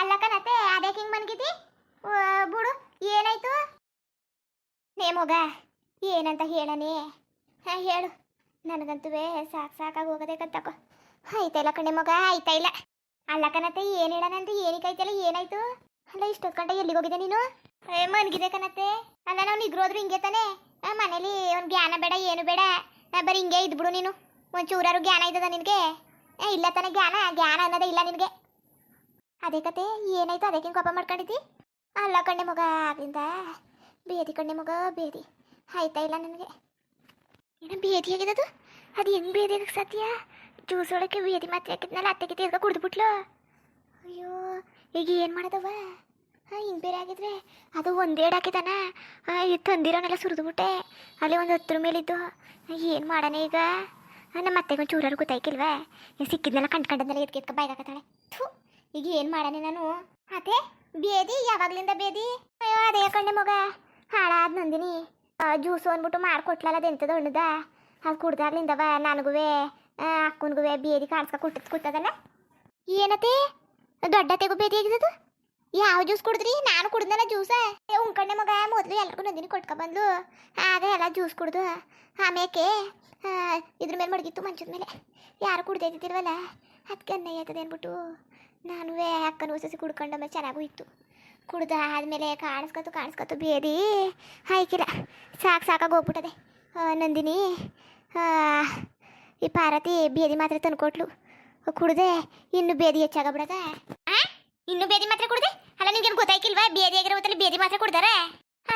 ಅಲ್ಲ ಕಣತೆ ಅದೇ ಹಿಂಗ್ ಮನ್ಗಿದಿ ಬಿಡು, ಏನಾಯ್ತು? ನೇ ಮಗ, ಏನಂತ ಹೇಳನೆ ಹಾ, ಹೇಳು. ನನಗಂತೂ ಸಾಕು ಸಾಕಾಗಿ ಹೋಗೋದೇಕಂತಕೋ ಆಯ್ತಾ ಇಲ್ಲ ಕಣೆ ಮಗ, ಆಯ್ತಾ ಇಲ್ಲ. ಅಲ್ಲ ಕಣತೆ ಏನು ಹೇಳನಂತ ಏನಕ್ಕಾಯ್ತಲ್ಲ ಏನಾಯ್ತು? ಅಲ್ಲ, ಇಷ್ಟೊತ್ತು ಗಂಟೆ ಎಲ್ಲಿಗೆ ಹೋಗಿದೆ ನೀನು? ಮನ್ಗಿದೆ ಕಣತ್ತೆ ಅಲ್ಲ, ನಾವು ನಿಗ್ರೋದ್ರು ಹಿಂಗೆ ತಾನೆ? ಮನೇಲಿ ಒಂದು ಜ್ಞಾನ ಬೇಡ, ಏನು ಬೇಡ. ಬರೀ ಹಿಂಗೆ ಇದ್ಬಿಡು ನೀನು. ಒಂದು ಚೂರಾರು ಜ್ಞಾನ ಇದ್ದದ ನಿನಗೆ? ಇಲ್ಲ ತಾನೆ, ಜ್ಞಾನ ಜ್ಞಾನ ಅನ್ನೋದೇ ಇಲ್ಲ ನಿನಗೆ. ಅದೇ ಕತೆ, ಏನಾಯ್ತು? ಅದಕ್ಕೆ ಕೋಪ ಮಾಡ್ಕೊಂಡಿದ್ದಿ? ಅಲ್ಲ ಕಣ್ಣೆ ಮಗ ಆಗ್ಲಿಂದ ಬೇದಿ ಕಣ್ಣೆ ಮಗ, ಬೇದಿ. ಆಯ್ತಾ ಇಲ್ಲ ನನಗೆ? ಏನು ಬೇದಿ ಆಗಿದದು ಅದು? ಹೆಂಗೆ ಬೇದಿ ಆಗಕ್ಕೆ ಸಾಧ್ಯ? ಜ್ಯೂಸ್ ಒಳಕ್ಕೆ ಬೇದಿ ಮಾತ್ರ ಹಾಕಿದ್ನಲ್ಲ, ಅತ್ತೆಗೆ ತೀರ್ಕ ಕುಡಿದ್ಬಿಟ್ಲು. ಅಯ್ಯೋ, ಈಗ ಏನು ಮಾಡೋದವ? ಹಾಂ, ಹಿಂಗೆ ಬೇರೆ ಆಗಿದ್ರೆ ಅದು ಒಂದೇಡ್ ಹಾಕಿದಾನ? ಇದು ತಂದಿರೋನೆಲ್ಲ ಸುರಿದ್ಬಿಟ್ಟೆ. ಅಲ್ಲಿ ಒಂದು ಹತ್ತರ ಮೇಲಿದ್ದು. ಏನು ಮಾಡೋಣ ಈಗ? ನಮ್ಮ ಅತ್ತೆಗೆ ಒಂದು ಚೂರಾರು ಗೊತ್ತಾಯ್ಕಿಲ್ವಾ? ಸಿಕ್ಕಿದ್ನೆಲ್ಲ ಕಂಡ್ಕೊಂಡನ್ನೆಲ್ಲ ಎತ್ಕೆ ಎತ್ಕ ಬಾಯ್ಗೆ ಹಾಕತಾಳೆ ಥೂ. ಈಗ ಏನು ಮಾಡಾನೆ ನಾನು? ಅದೇ, ಬೇದಿ, ಯಾವಾಗ್ಲಿಂದ ಬೇದಿ? ಅಯ್ಯೋ, ಅದೇ ಕಣ್ಣೆ ಮಗ. ಹಾಳಾದ ನಂದಿನಿ. ಜ್ಯೂಸು ಅಂದ್ಬಿಟ್ಟು ಮಾಡ್ಕೊಟ್ಲಲ್ಲ ಅದೆಂತದ ಹಣ್ಣದ? ಅದು ಕುಡ್ದಾಗ್ಲಿಂದವ ನನಗೂ ಅಕ್ಕನಿಗೂ ಬೇದಿ ಕಾಣಿಸ್ಕ ಕುಟ್ಟದ್ ಕೂತದಲ್ಲ ಏನತೆ? ದೊಡ್ಡತೆಗೂ ಬೇದಿ ಆಗಿದ್ದು ಯಾವ ಜ್ಯೂಸ್ ಕುಡಿದ್ರಿ? ನಾನು ಕುಡ್ದಲ್ಲ ಜ್ಯೂಸ. ಉಂಕಣ್ಣೆ ಮಗ, ಮೊದಲು ಎಲ್ರಿಗೂ ನಂದಿನಿ ಕೊಟ್ಕೊ ಬಂದ್ಲು. ಆಗ ಎಲ್ಲ ಜ್ಯೂಸ್ ಕುಡ್ದು ಆಮೇಕೆ ಇದ್ರ ಮೇಲೆ ಮಡಗಿತ್ತು ಮಂಚದ ಮೇಲೆ. ಯಾರು ಕುಡ್ದೇ ಇದ್ದಿಲ್ವಲ್ಲ ಅದಕ್ಕೆ ಅನ್ನ ಅಂದ್ಬಿಟ್ಟು. ನಾನು ಅಕ್ಕನ ಹೊಸ ಕುಡ್ಕೊಂಡು ಆಮೇಲೆ ಚೆನ್ನಾಗೂ ಇತ್ತು ಕುಡ್ದು ಆದಮೇಲೆ ಕಾಣಿಸ್ಕೊತು ಕಾಣಿಸ್ಕೊತು ಬೇದಿ ಹಾಯ್ಕಿಲ್ಲ ಸಾಕು ಸಾಕಾಗಿ ಹೋಗ್ಬಿಟ್ಟದೆ. ನಂದಿನಿ ಈ ಪಾರ್ವತಿ ಬೇದಿ ಮಾತ್ರ ತಂದುಕೊಟ್ಲು. ಕುಡ್ದೆ, ಇನ್ನು ಬೇದಿ ಹೆಚ್ಚಾಗಬಿಡದ. ಇನ್ನು ಬೇದಿ ಮಾತ್ರ ಕುಡ್ದೆ? ಅಲ್ಲ ನಿನ್ಗೇನು ಗೊತ್ತಾಯ್ಕಿಲ್ವಾ? ಬೇದಿ ಆಗಿರೋ ಹೊತ್ತಲ್ಲಿ ಬೇದಿ ಮಾತ್ರ ಕುಡ್ದಾರೆ?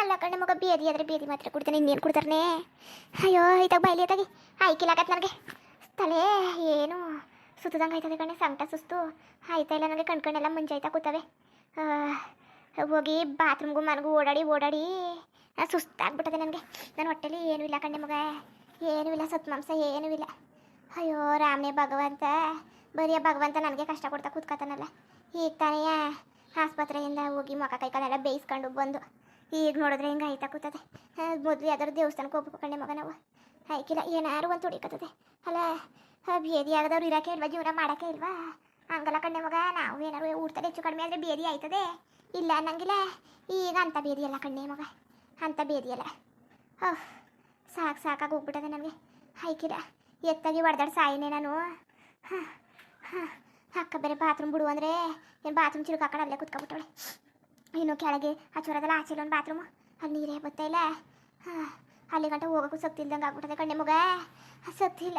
ಅಲ್ಲ ಕಣ್ಣ ಮಗ, ಬೇದಿ ಆದ್ರೆ ಬೇದಿ ಮಾತ್ರ ಕುಡ್ತಾನೆ, ಇನ್ನೇನು ಕುಡ್ತಾರನೇ? ಅಯ್ಯೋ, ಇತ್ತಾಗ ಅತ್ತಾಗಿ ಆಯ್ಕಿಲ್ಲ ಆಗತ್ತೆ ನನಗೆ. ತಲೆ, ಏನು? ಸುತ್ತದಂಗೆ ಆಯ್ತದೆ ಕಣೆ ಸಂಕಟ ಸುಸ್ತು. ಆಯ್ತಾ ಇಲ್ಲ ನನಗೆ ಕಣ್ಕಣ್ಣೆಲ್ಲ ಮುಂಜಾಯ್ತಾ ಕೂತವೆ. ಹೋಗಿ ಬಾತ್ರೂಮ್ಗೂ ಮನೆಗೂ ಓಡಾಡಿ ಓಡಾಡಿ ಸುಸ್ತಾಗ್ಬಿಟ್ಟದೆ ನನಗೆ. ನನ್ನ ಹೊಟ್ಟೆಲಿ ಏನೂ ಇಲ್ಲ ಕಣ್ಣೆ ಮಗ. ಏನೂ ಇಲ್ಲ, ಸತ್ ಮಾಂಸ ಏನೂ ಇಲ್ಲ. ಅಯ್ಯೋ, ರಾಮನೇ ಭಗವಂತ. ಬರೀ ಭಗವಂತ ನನಗೆ ಕಷ್ಟ ಕೊಡ್ತಾ ಕೂತ್ಕೊತಾನಲ್ಲ. ಈಗ ತಾನೇ ಆಸ್ಪತ್ರೆಯಿಂದ ಹೋಗಿ ಮುಖ ಕೈಕಾಲೆಲ್ಲ ಬೇಯಿಸ್ಕೊಂಡು ಬಂದು. ಈಗ ನೋಡಿದ್ರೆ ಹಿಂಗೆ ಆಯ್ತಾ ಕೂತದೆ. ಮೊದಲು ಯಾವ್ದಾದ್ರು ದೇವಸ್ಥಾನಕ್ಕೆ ಹೋಗ್ಬೇಕು ಕಣ್ಣೆ ಮಗ ನಾವು. ಆಯ್ಕಿಲ್ಲ, ಏನಾರು ಒಂದು ತುಡಿಕತ್ತದೆ ಅಲ್ಲ ಬೇದಿ ಆಗದವ್ರು ಇರೋಕೆ ಇಲ್ವಾ? ಜೀವನ ಮಾಡಕ್ಕೆ ಇಲ್ವಾ? ಹಂಗಲ್ಲ ಕಣ್ಣೆ ಮಗ, ನಾವು ಏನಾರು ಊಟದಲ್ಲಿ ಹೆಚ್ಚು ಕಡಿಮೆ ಆದರೆ ಬೇದಿ ಆಯ್ತದೆ. ಇಲ್ಲ ಅನ್ನಂಗಿಲ್ಲ. ಈಗ ಅಂಥ ಬೇದಿ ಅಲ್ಲ ಕಣ್ಣೆ ಮಗ ಅಂಥ ಬೇದಿ ಅಲ್ಲ. ಓಹ್ ಸಾಕು ಸಾಕಾಗಿ ಹೋಗ್ಬಿಟ್ಟದೆ ನನಗೆ. ಹೈಕಿರ, ಎತ್ತಾಗಿ ಹೊಡೆದಾಡ್ ಸಾಯಿನೇ ನಾನು. ಹಾಂ ಹಾಂ, ಅಕ್ಕ ಬೇರೆ ಬಾತ್ರೂಮ್ ಬಿಡು ಅಂದರೆ ಏನು ಬಾತ್ರೂಮ್ ಚಿಲ್ಕ ಹಾಕೊಂಡು ಅಲ್ಲೇ ಕುತ್ಕೊಬಿಟ್ಟವಳೆ ಇನ್ನು ಕೆಳಗೆ ಆ ಚೊರದಲ್ಲ ಆಚೆ ಒಂದು ಬಾತ್ರೂಮು. ಅಲ್ಲಿ ನೀರೇ ಬರ್ತಾ ಹಾಂ, ಅಲ್ಲಿ ಗಂಟ ಹೋಗೋಕ್ಕೂ ಶಕ್ತಿ ಇಲ್ದಂಗೆ ಆಗ್ಬಿಟ್ಟದೆ ಕಣ್ಣೆ ಮಗ. ಸತ್ತಿಲ್ಲ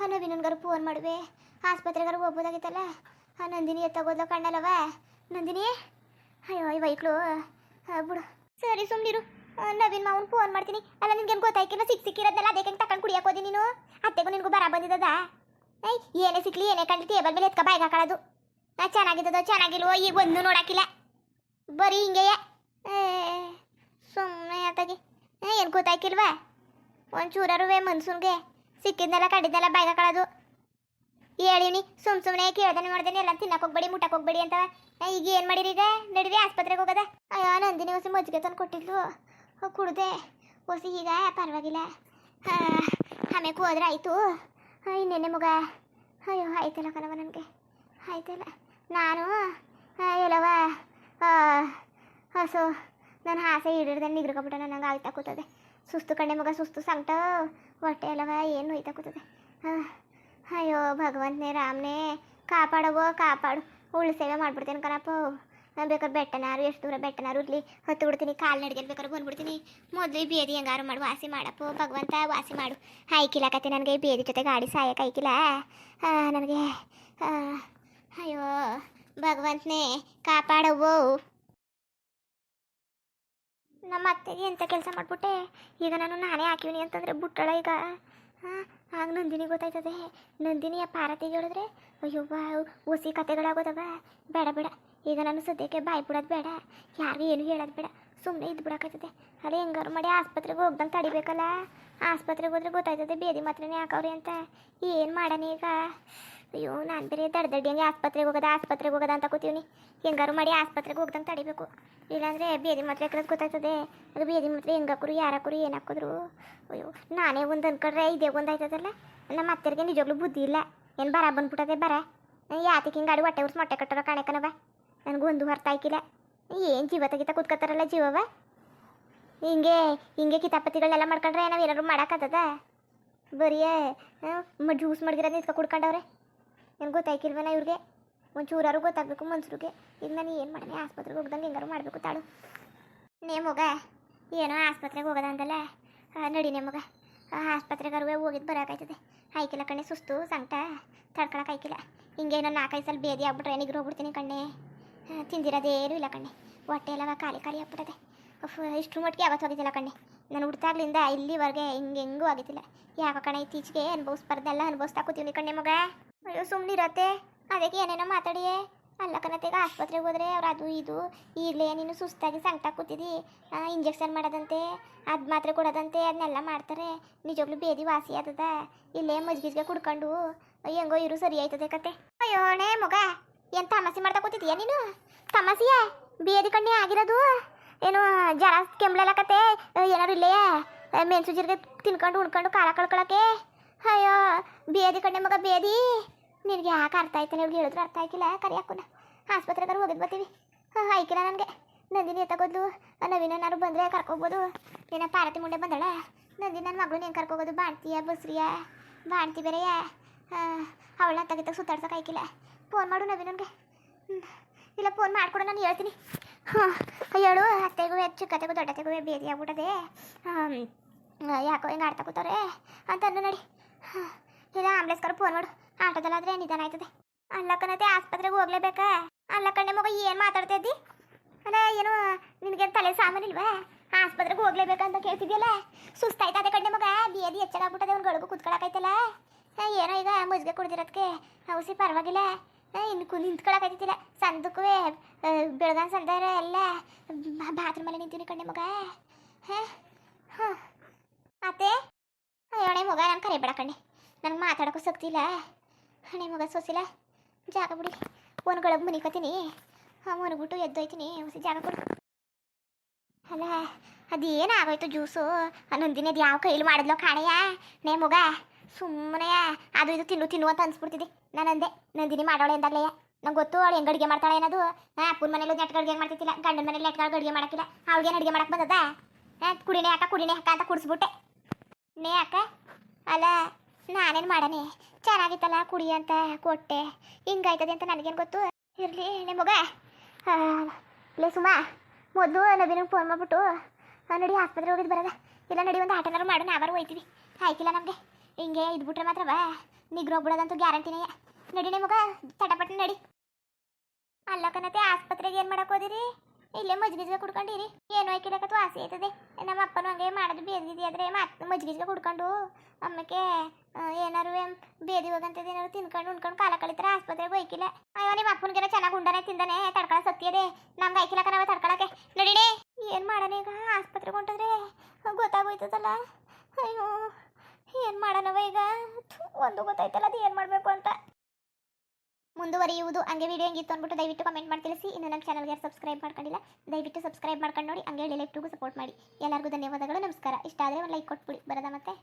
ಆ ನವೀನನ್ಗಾರು ಫೋನ್ ಮಾಡುವೆ. ಆಸ್ಪತ್ರೆಗಾರು ಹೋಗ್ಬೋದಾಗಿತ್ತಲ್ಲ? ಆ ನಂದಿನಿ ಎತ್ತಾಗೋದ್ಲ ಕಣ್ಣಲ್ಲವ ನಂದಿನಿ? ಅಯ್ಯೋ ಅಯ್ಯ ವೈಕ್ಳು. ಬಿಡು. ಸರಿ ಸುಮ್ಮನಿರು ನವೀನ್ ಮಾವನ್ ಫೋನ್ ಮಾಡ್ತೀನಿ. ಅಲ್ಲ ನಿನ್ಗೇನು ಗೊತ್ತಾಯ್ಕಿಲ್ಲ? ಸಿಕ್ ಸಿಕ್ಕಿರೋದಲ್ಲ ಅದಕ್ಕೆ ತಕೊಂಡು ಕುಡಿಯಕ್ಕೆ ಹೋದಿ ನೀನು? ಅತ್ತೆಗೂ ನಿನಗೂ ಬರ ಬಂದಿದ್ದದ? ಏಯ್, ಏನೇ ಸಿಕ್ಲಿ, ಏನೇ ಕಂಡು ಟೇಬಲ್ ಮೇಲೆ ಎತ್ಕ ಬಾಯ್ಗೆ ಹಾಕೊಳ್ಳೋದು ನಾ ಚೆನ್ನಾಗಿದ್ದದ, ಚೆನ್ನಾಗಿಲ್ವೋ, ಈಗ ಒಂದು ನೋಡಾಕಿಲ್ಲ. ಬರೀ ಹಿಂಗೆಯ. ಸುಮ್ಮನೆ ಆತಾಗಿ ಏನು ಗೊತ್ತಾಯ್ಕಿಲ್ವಾ? ಒಂದು ಚೂರರುವೆ ಮನ್ಸೂನ್ಗೆ. ಸಿಕ್ಕಿದ್ನೆಲ್ಲ ಕಡಿದ್ನೆಲ್ಲ ಬಾಯ್ಗೆ ಕಳದು ಹೇಳಿನಿ, ಸುಮ್ ಸುಮ್ಮನೆ ಕೇಳ್ದಾನೆ ಮಾಡ್ದೇನೆ ಎಲ್ಲ ತಿನ್ನಕ್ಕೆ ಹೋಗ್ಬೇಡಿ ಮುಟ್ಟಕ್ಕೆ ಹೋಗ್ಬೇಡಿ ಅಂತ. ಈಗ ಏನು ಮಾಡಿರಿ ಈಗ? ನಡೀರಿ ಆಸ್ಪತ್ರೆಗೆ ಹೋಗದ? ಅಯ್ಯೋ, ನಂದಿನಿ ಹೊಸ ಮಜ್ಜಿಗೆ ತಂದು ಕೊಟ್ಟಿದ್ಲು. ಕುಡ್ದೆ. ಹೊಸಿ ಈಗ, ಪರವಾಗಿಲ್ಲ. ಆಮೇಲೆ ಹೋದ್ರೆ ಆಯಿತು. ಇನ್ನೇನೆ ಮಗ. ಅಯ್ಯೋ, ಆಯ್ತಲ್ಲ ಕಣವ ನನಗೆ. ಆಯ್ತಲ್ಲ. ನಾನು ಎಲ್ಲವ ಹಸು. ನನ್ನ ಆಸೆ ಈಡಿಡ್ದೆ ನಿಗ್ರಕೊಬಿಟ್ಟ ನನಗೆ ಆಯ್ತಾ ಕೂತದೆ. ಸುಸ್ತು ಕಣ್ಣೆ ಮಗ, ಸುಸ್ತು ಸಂಕಟ. ಹೊಟ್ಟೆ ಅಲ್ಲವ ಏನು ಹೋಯ್ತಾ ಕೂತದೆ ಅಯ್ಯೋ, ಭಗವಂತನೇ, ರಾಮನೇ ಕಾಪಾಡವೋ ಕಾಪಾಡು. ಉಳ್ಳು ಸೇವೆ ಮಾಡ್ಬಿಡ್ತೇನೆ ಕಣಪ್ಪ. ನಾನು ಬೇಕಾದ್ರೆ ಬೆಟ್ಟನಾರು, ಎಷ್ಟು ದೂರ ಬೆಟ್ಟನಾರು ಇರಲಿ. ಹೊತ್ತು ಬಿಡ್ತೀನಿ, ಕಾಲು ನಡಿಗೆಲ್ ಬೇಕಾದ್ರೆ ಬಂದ್ಬಿಡ್ತೀನಿ. ಮೊದಲು ಈ ಬೇದಿ ಹೆಂಗಾರು ಮಾಡು, ವಾಸಿ ಮಾಡಪ್ಪ. ಭಗವಂತ, ವಾಸಿ ಮಾಡು. ಕತೆ ನನಗೆ ಬೇದಿ ಜೊತೆ ಗಾಡಿ ಸಾಯಕ್ಕೆ ಐಕಿಲ್ಲ ನನಗೆ ಅಯ್ಯೋ, ಭಗವಂತನೇ ಕಾಪಾಡವೋ ನಮ್ಮ ಅತ್ತೆಗೆ ಎಂಥ ಕೆಲಸ ಮಾಡ್ಬಿಟ್ಟೆ? ಈಗ ನಾನು ನಾನೇ ಹಾಕಿವಿನಿ ಅಂತಂದರೆ ಬುಟ್ಟಳ ಈಗ. ಹಾಂ, ಆಗ ನಂದಿನಿ ಗೊತ್ತಾಯ್ತದೆ. ನಂದಿನಿಯ ಪಾರತಿ ಪಾರತಿಗೆ ಹೇಳಿದ್ರೆ, ಅಯ್ಯೋ ಬಾ ಹುಸಿ ಕತೆಗಳಾಗೋದವ. ಬೇಡ ಬೇಡ. ಈಗ ನಾನು ಸದ್ಯಕ್ಕೆ ಬಾಯಿ ಬಿಡೋದು ಬೇಡ. ಯಾರಿಗೂ ಏನು ಹೇಳೋದು ಬೇಡ. ಸುಮ್ಮನೆ ಇದ್ದು ಬಿಡೋಕ್ಕಾಯ್ತದೆ ಅದೇ ಹೆಂಗಾರು ಮಾಡಿ ಆಸ್ಪತ್ರೆಗೆ ಹೋಗ್ದಂಗೆ ತಡಿಬೇಕಲ್ಲ? ಆಸ್ಪತ್ರೆಗೆ ಹೋದ್ರೆ ಗೊತ್ತಾಯ್ತದೆ, ಬೇದಿ ಮಾತ್ರನೇ ಹಾಕವ್ರಿ ಅಂತ. ಏನು ಮಾಡೋಣ ಈಗ? ಅಯ್ಯೋ, ನಾನು ಬೇರೆ ದಡ್ಡ ದಡ್ಡಿಯಂಗೆ ಆಸ್ಪತ್ರೆಗೆ ಹೋಗೋದ ಆಸ್ಪತ್ರೆಗೆ ಹೋಗೋದ ಅಂತ ಕೂತೀವಿ ಹೆಂಗಾರು ಮಾಡಿ ಆಸ್ಪತ್ರೆಗೆ ಹೋಗ್ದಂಗೆ ತಡಿಬೇಕು. ಇಲ್ಲಾಂದರೆ ಬೇದಿ ಮಾತ್ರೆ ಹಾಕಿರೋದು ಗೊತ್ತಾಯ್ತದೆ. ಅದು ಬೇದಿ ಮಾತ್ರ ಹೆಂಗಾಕರು ಯಾರಾಕರು ಏನು ಹಾಕಿದ್ರು. ಅಯ್ಯೋ, ನಾನೇ ಒಂದು ಅನ್ಕೊಂಡ್ರೆ ಇದೇ ಒಂದು ಆಯ್ತದಲ್ಲ. ನಮ್ಮ ಅತ್ತೆರಿಗೆ ನಿಜವಾಗ್ಲೂ ಬುದ್ಧಿ ಇಲ್ಲ. ಏನು ಬರ ಬಂದ್ಬಿಟ್ಟದೆ ಬರ. ಯಾತಕ್ಕೆ ಗಾಡಿ ಹೊಟ್ಟೆ ಉರ್ಸ್ ಮೊಟ್ಟೆ ಕಟ್ಟರೋ ಕಾಣಕನವ? ನನಗೂ ಒಂದು ಅರ್ಥ ಆಯ್ಕಿಲ್ಲ. ಏನು ಜೀವ ತೆಗಿತ ಕೂತ್ಕೊತಾರಲ್ಲ ಜೀವವ? ಹಿಂಗೆ ಹಿಂಗೆ ಕಿತಾಪತಿಗಳನ್ನೆಲ್ಲ ಮಾಡ್ಕೊಂಡ್ರೆ ನಾವು ಏನಾದ್ರು ಮಾಡೋಕ್ಕಾಗ್ತದ? ಬರೀ ಜ್ಯೂಸ್ ಮಡ್ಗಿರೋದು ನಿಂತ್ಕೊ ಕುಡ್ಕೊಂಡವ್ರೆ. ನನಗೆ ಗೊತ್ತಾಯ್ಕಿಲ್ವೇನ ಇವ್ರಿಗೆ? ಒಂಚೂರಾರು ಗೊತ್ತಾಗಬೇಕು ಮನ್ಸರಿಗೆ. ಈಗ ನಾನು ಏನು ಮಾಡೋಣ ಆಸ್ಪತ್ರೆಗೆ ಹೋಗ್ದಂಗೆ ಹೆಂಗಾರು ಮಾಡಬೇಕು ತಾಳು. ನೇ ಮಗ ಏನೋ ಆಸ್ಪತ್ರೆಗೆ ಹೋಗೋದ ಅಂದಲ್ಲ? ನಡಿ ನೇ ಮಗ. ಆ, ಆಸ್ಪತ್ರೆಗಾರು ಹೋಗಿದ್ದು ಬರೋಕಾಯ್ತದೆ. ಆಯ್ಕಿಲ್ಲ ಕಣ್ಣೆ ಸುಸ್ತು ಸಂಕಟ. ತಡ್ಕೊಳಕ್ಕೆ ಆಯ್ಕಿಲ್ಲ. ಹಿಂಗೆ ನಾನು ನಾಲ್ಕೈದು ಸಲ ಬೇದಿ ಆಗ್ಬಿಟ್ರೆ ಏನಿಗ್ರು ಹೋಗ್ಬಿಡ್ತೀನಿ ಕಣ್ಣೆ ತಿಂದಿರೋದೇನು ಇಲ್ಲ ಕಣ್ಣೆ ಹೊಟ್ಟೆ ಎಲ್ಲ ಖಾಲಿ ಖಾಲಿ ಆಗ್ಬಿಟ್ಟದೆ. ಇಷ್ಟು ಮಟ್ಟಿಗೆ ಯಾವತ್ತು ಹೋಗಿದ್ದಿಲ್ಲ ಕಣ್ಣೆ. ನಾನು ಹುಡ್ತಾಗ್ಲಿಂದ ಇಲ್ಲಿವರೆಗೆ ಹಿಂಗೆ ಹೆಂಗೂ ಆಗಿದ್ದಿಲ್ಲ. ಯಾಕೆ ಕಣ, ಇತ್ತೀಚೆಗೆ ಅನುಭವಿಸ್ಬಾರ್ದೆಲ್ಲ ಅನುಭವಿಸ್ತಾ ಕೂತೀವಿ ಕಣ್ಣೆ ಮಗ. ಅಯ್ಯೋ ಸುಮ್ಮನಿರತ್ತೆ ಅದಕ್ಕೆ ಏನೇನೋ ಮಾತಾಡಿಯೇ. ಅಲ್ಲ ಕಣತೆಗ ಆಸ್ಪತ್ರೆಗೆ ಹೋದ್ರೆ ಅವ್ರು ಅದು ಇದು. ಈಗಲೇ ನೀನು ಸುಸ್ತಾಗಿ ಸಂಕಟ ಕೂತಿದ್ದಿ ಇಂಜೆಕ್ಷನ್ ಮಾಡೋದಂತೆ, ಅದು ಮಾತ್ರೆ ಕೊಡೋದಂತೆ ಅದನ್ನೆಲ್ಲ ಮಾಡ್ತಾರೆ. ನಿಜವಾಗ್ಲೂ ಬೇದಿ ವಾಸಿ ಆದದ. ಇಲ್ಲೇ ಮಜ್ಗಿಜ್ಗೆ ಕುಡ್ಕೊಂಡು ಹೆಂಗೋ ಇರು, ಸರಿ ಆಯ್ತದೆ ಕತೆ. ಅಯ್ಯೋಣೆ ಮಗ. ಏನು ತಮಾಸೆ ಮಾಡ್ತಾ ಕೂತಿದ್ಯಾ ನೀನು? ತಮಾಸೆಯಾ ಬೇದಿ ಕಣ್ಣಿ ಆಗಿರೋದು? ಏನು ಜರ ಕೆಮ್ಲೆಲ್ಲ ಕತೆ ಏನಾರು ಇಲ್ಲೇ? ಮೆಣಸು ಜೀರಿಗೆ ತಿನ್ಕೊಂಡು ಉಣ್ಕೊಂಡು ಕಾಲ ಕಳ್ಕೊಳಕ್ಕೆ? ಅಯ್ಯೋ, ಬೇದಿ ಕಣ್ಣೆ ಮಗ, ಬೇದಿ. ನಿನಗೆ ಯಾಕೆ ಅರ್ಥ ಆಯ್ತಾನೆ ಇವ್ರಿಗೆ ಹೇಳಿದ್ರು ಅರ್ಥ ಆಯ್ಕಿಲ್ಲ? ಕರಿ ಹಾಕೋಣ. ಆಸ್ಪತ್ರೆಗಾರು ಹೋಗಿದ್ ಬರ್ತೀವಿ. ಹಾಂ, ಆಯ್ಕಿಲ್ಲ ನನಗೆ. ನಂದಿನಿ ಎತ್ತಗೋದ್ಲು ನವೀನನಾರು ಬಂದರೆ ಕರ್ಕೋಬೋದು. ಏನ ಪಾರತಿ ಮುಂಡೆ ಬಂದಳ? ನಂದಿನಿ ನನ್ನ ಮಗಳು ನೀನು ಕರ್ಕೋಗೋದು ಬಾಣ್ತೀಯ, ಬಸ್ರಿಯ? ಬಾಣ್ತಿ ಬೇರೆಯ? ಅವಳ ತೆಗಿತಾಗ ಸುತ್ತಾಡ್ಸೋಕೆ ಆಯ್ಕಿಲ್ಲ. ಫೋನ್ ಮಾಡು ನವೀನನ್ಗೆ. ಇಲ್ಲ, ಫೋನ್ ಮಾಡ್ಕೊಡು, ನಾನು ಹೇಳ್ತೀನಿ. ಹಾಂ ಹೇಳು ಅತ್ತೆಗೂ ಹೆಚ್ಚು, ಕತೆಗೂ ದೊಡ್ಡತೆಗೂ ಬೇದಿ ಆಗ್ಬಿಟ್ಟದೆ. ಹಾಂ ಯಾಕೋ ಹಿಂಗೆ ಆಡ್ತಾ ಕೂತವ್ರೆ? ಅಂತ ನಡಿ. ಹಾಂ, ಇಲ್ಲ ಆಂಬ್ಲೆಸ್ಕರ ಫೋನ್ ಮಾಡು. ಆಟೋದಲ್ಲಾದ್ರೆ ನಿಧಾನ ಆಯ್ತದೆ. ಅಲ್ಲ ಕಣತೆ ಆಸ್ಪತ್ರೆಗೆ ಹೋಗ್ಲೇಬೇಕಾ. ಅಲ್ಲ ಕಣ್ಣೆ ಮಗ ಏನು ಮಾತಾಡ್ತಾ ಇದ್ದಿ? ಅಲ್ಲ, ಏನು ನಿನಗೆ ತಲೆ ಸಾಮಾನಿಲ್ವಾ ಆಸ್ಪತ್ರೆಗೆ ಹೋಗ್ಲೇಬೇಕಂತ ಕೇಳ್ತಿದ್ಯಲ್ಲ? ಸುಸ್ತಾಯ್ತದೆ ಕಣ್ಣೆ ಮಗ. ಬೇದಿ ಹೆಚ್ಚಾಗ್ಬಿಟ್ಟದೆ ಅವ್ನು ಗಳಿಗೂ ಕುತ್ಕೊಳಕೈತಲ್ಲ ಏನೋ ಈಗ ಮುಜ್ಗೆ ಕುಡ್ದಿರೋದಕ್ಕೆ ಔಸಿ ಪರವಾಗಿಲ್ಲ. ಇನ್ನು ನಿಂತ್ಕೊಳಕತ್ತಿಲ್ಲ ಸಂದಕ್ಕೂ ಬೆಳಗಾನ್ ಸಂದಾರ ಎಲ್ಲ ಬಾತ್ರೂಮ್ ಅಲ್ಲಿ ನಿಂತೀನಿ ಕಣ್ಣೆ ಮಗ. ಹಾಂ ಹಾಂ. ಮತ್ತೆ? ಅಯ್ಯೋಣೆ ಮಗ, ನಾನು ಕರಿಬೇಡ ಕಣ್ಣೆ ನನಗೆ ಮಾತಾಡೋಕ್ಕೂ ಶಕ್ತಿ ಇಲ್ಲ ಹಣೆ ಮಗ ಸೋಸಿಲ್ಲ ಜಾಗ ಬಿಡಿ. ಒನ್ಗೊಳಗೆ ಮುನಿಕೋತೀನಿ ಹಾಂ ಮುನ್ಬಿಟ್ಟು ಎದ್ದೋಯ್ತೀನಿ. ಹೊಸ ಜಾಗ ಕೊಡು. ಅಲ್ಲ, ಅದೇನಾಗೋಯ್ತು ಜ್ಯೂಸು? ನಂದಿನಿ ಅದು ಯಾವ ಕೈಲಿ ಮಾಡಿದ್ಲೋ ಕಾಣೆಯಾ? ನೇ ಮಗ ಸುಮ್ಮನೆ ಅದು ಇದು ತಿನ್ನು ತಿನ್ನು ಅಂತ ಅನ್ಸ್ಬಿಡ್ತಿದ್ದೆ ನಾನು ಅಂದೆ, ನಂದಿನಿ ಮಾಡೋಳೆ ಎಂದಾಗಲೇ ನಂಗೆ ಗೊತ್ತು ಅವಳು ಹೆಂಗೆ ಅಡುಗೆ ಮಾಡ್ತಾಳೆ ಅನ್ನೋದು. ಹಾಂ, ಅಪ್ಪನ ಮನೇಲಿ ನೆಟ್ಗೆ ಅಡುಗೆ ಮಾಡ್ತಿದ್ದಿಲ್ಲ ಗಂಡನ ಮನೇಲಿ ನೆಟ್ಗೆ ಅಡುಗೆ ಮಾಡೋಕ್ಕಿಲ್ಲ. ಅವಳಿಗೇನು ಅಡುಗೆ ಮಾಡಕ್ಕೆ ಬಂದದ? ಹಾಂ, ಕುಡಿನೇ ಅಕ್ಕ ಕುಡಿನೇ ಅಕ್ಕ ಅಂತ ಕುಡಿಸ್ಬಿಟ್ಟೆ. ನೇ ಅಕ್ಕ, ಅಲ್ಲ, ನಾನೇನು ಮಾಡನೆ ಚೆನ್ನಾಗಿತ್ತಲ್ಲ, ಕುಡಿ ಅಂತ ಕೊಟ್ಟೆ. ಹಿಂಗಾಯ್ತದೆ ಅಂತ ನನಗೇನು ಗೊತ್ತು? ಇರಲಿ ನಿಮಗ ಲೇ ಸುಮಾ, ಮೊದಲು ನವೀನಿಗೆ ಫೋನ್ ಮಾಡ್ಬಿಟ್ಟು ನಡಿ ಆಸ್ಪತ್ರೆ ಹೋಗಿದ್ದು ಬರೋದ ಇಲ್ಲ ನಡಿ, ಒಂದು ಆಟನಾರು ಮಾಡು ನಾವಾರು ಹೋಯ್ತೀವಿ. ಆಯ್ಕಿಲ್ಲ ನಮಗೆ. ಹಿಂಗೆ ಇದ್ಬಿಟ್ರೆ ಮಾತ್ರ ಬಾ. ನಿಗ್ರೋಗ್ಬಿಡೋದಂತೂ ಗ್ಯಾರಂಟಿನೇ. ನಡಿ ನಿಮಗ ತಟಪಟ್ಟು ನಡಿ. ಅಲ್ಲ ಆಸ್ಪತ್ರೆಗೆ ಏನು ಮಾಡಕ್ಕೆ ಹೋದಿರಿ? ಇಲ್ಲೇ ಮಜ್ಜಿಗೆ ಕುಡ್ಕೊಂಡಿರಿ. ಏನು ಹಾಕಿಡಕತ್ತು ಆಸೆ ಆಯ್ತದೆ. ನಮ್ಮ ಅಪ್ಪನೂ ಹಂಗೆ ಮಾಡೋದು ಬೇದಿದೆ ಆದರೆ ಮತ್ತೆ ಮಜ್ಜಿಗೆ ಕುಡ್ಕೊಂಡು ಅಮ್ಮಕ್ಕೆ ಏನಾರು ಏನ್ ಬೇದಿ ಹೋಗಂತದ ಏನಾರು ತಿನ್ಕೊಂಡು ಉಣ್ಕೊಂಡು ಕಾಲ ಕಳಿತಾರೆ ಆಸ್ಪತ್ರೆಗೆ ಹೋಯ್ಕಿಲ್ಲ. ಅಯ್ಯೋ ನಿಮ್ಮ ಅಪ್ಪನಿಗೆಲ್ಲ ಚೆನ್ನಾಗಿ ಉಂಡನೆ ತಿಂದಾನೆ. ತಡ್ಕೊಳ ಸತ್ತಿಯದೆ ನಮ್ಗೆ ಆಯ್ಕಿಲ್ಲ ಕಣವ ತಡ್ಕೊಳಕ್ಕೆ. ನಡಿನೇ ಏನು ಮಾಡೋಣ ಈಗ ಆಸ್ಪತ್ರೆಗೆ ಹೊಂಟದ್ರೆ ಗೊತ್ತಾಗೋಯ್ತದಲ್ಲ. ಅಯ್ಯೋ. ಏನು ಮಾಡೋಣವ ಈಗ? ಒಂದು ಗೊತ್ತಾಯ್ತಲ್ಲ ಅದು ಏನು ಮಾಡಬೇಕು ಅಂತ. ಮುಂದುವರಿಯುವುದು ಹಂಗೆ ವಿಡಿಯೋ ಹೆಂಗಿತ್ತು ಅಂದ್ಬಿಟ್ಟು ದಯವಿಟ್ಟು ಕಮೆಂಟ್ ಮಾಡಿ ತಿಳಿಸಿ. ಇನ್ನು ನಮ್ಮ ಚಾನಲ್ಗೆ ಸಬ್ಸ್ಕ್ರೈಬ್ ಮಾಡ್ಕೊಂಡಿಲ್ಲ, ದಯವಿಟ್ಟು ಸಬ್ಸ್ಕ್ರೈಬ್ ಮಾಡ್ಕೊಂಡು ನೋಡಿ. ಹಂಗೆ ಎಲ್ಲರಿಗೂ ಸಪೋರ್ಟ್ ಮಾಡಿ. ಎಲ್ಲರಿಗೂ ಧನ್ಯವಾದಗಳು, ನಮಸ್ಕಾರ. ಇಷ್ಟ ಆದರೆ ಒಂದು ಲೈಕ್ ಕೊಟ್ಬಿಡಿ. ಬರೋದ ಮತ್ತೆ?